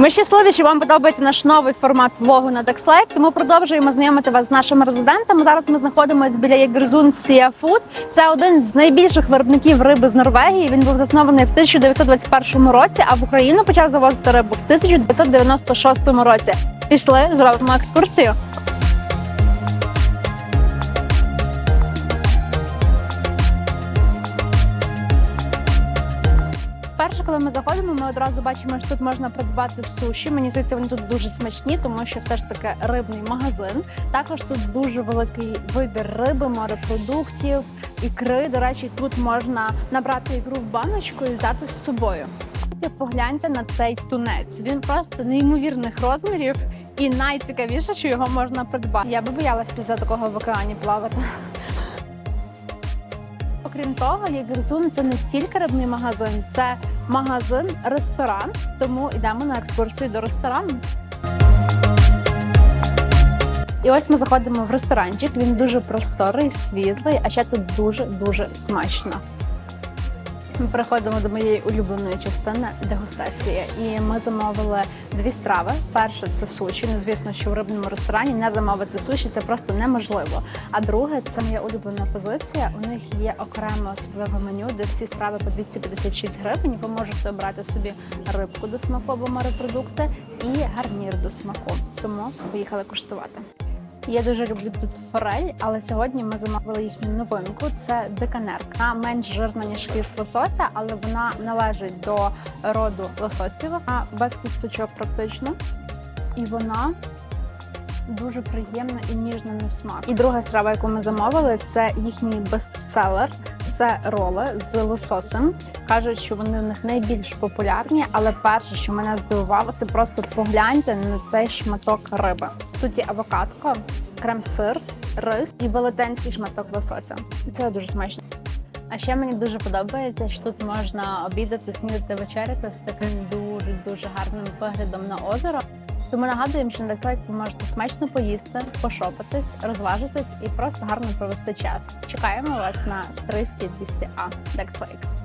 Ми щасливі, що вам подобається наш новий формат влогу на Dexlake, тому продовжуємо знайомити вас з нашими резидентами. Зараз ми знаходимося біля Єгерзун Сіафуд. Це один з найбільших виробників риби з Норвегії. Він був заснований в 1921 році, а в Україну почав завозити рибу в 1996 році. Пішли, зробимо екскурсію. Перше, коли ми заходимо, ми одразу бачимо, що тут можна придбати суші. Мені здається, вони тут дуже смачні, тому що все ж таки рибний магазин. Також тут дуже великий вибір риби, морепродуктів, ікри. До речі, тут можна набрати ікру в баночку і взяти з собою. Погляньте на цей тунець. Він просто неймовірних розмірів. І найцікавіше, що його можна придбати. Я би боялась після такого в океані плавати. Окрім того, Єгерзун це не тільки рибний магазин, це магазин, ресторан. Тому йдемо на екскурсію до ресторану. І ось ми заходимо в ресторанчик. Він дуже просторий, світлий, а ще тут дуже дуже смачно. Ми переходимо до моєї улюбленої частини дегустації. І ми замовили дві страви. Перше це суші. Ну звісно, що в рибному ресторані не замовити суші це просто неможливо. А друге це моя улюблена позиція. У них є окреме особливе меню, де всі страви по 256 гривень. Ви можете обрати собі рибку до смаку або морепродукти і гарнір до смаку. Тому поїхали куштувати. Я дуже люблю тут форель, але сьогодні ми замовили їхню новинку. Це деканерка. Менш жирна ніж хвіст лосося, але вона належить до роду лососів, а без кісточок практично. І вона дуже приємна і ніжна на смак. І друга страва, яку ми замовили, це їхній бестселер. Це роли з лососем. Кажуть, що вони в них найбільш популярні, але перше, що мене здивувало, це просто погляньте на цей шматок риби. Тут є авокадко, крем-сир, рис і велетенський шматок лосося. І це дуже смачно. А ще мені дуже подобається, що тут можна обідати, снідати, вечеряти з таким дуже дуже гарним виглядом на озеро. Тому нагадуємо, що на Dexlake ви можете смачно поїсти, пошопитись, розважитись і просто гарно провести час. Чекаємо вас на Стрийській 200А Dexlake.